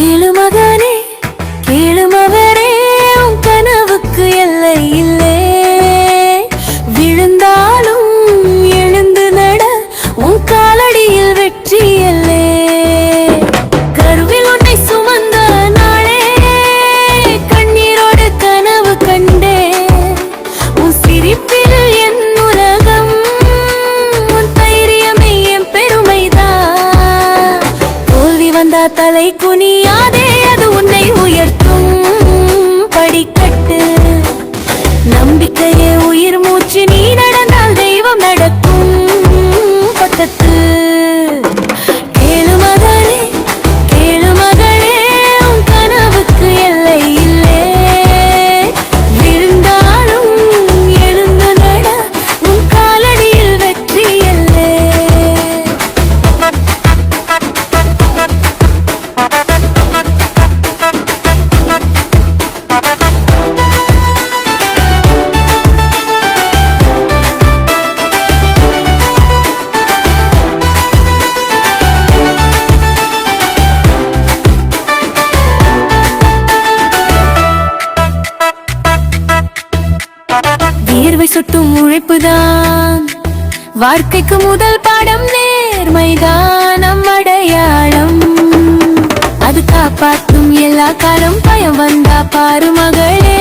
கேளு மகனே கேளு தலை குனியாதே அது உன்னை உயர்த்தும் படிக்கட்டு. நம்பிக்கையே உயிர் வேர்வை சொட்டும் உழைப்புதான். வாழ்க்கைக்கு முதல் பாடம் நேர்மைதான் அடையாளம். அது காப்பாற்றும் எல்லா காலம் பயம் வந்தா பாரு மகளே.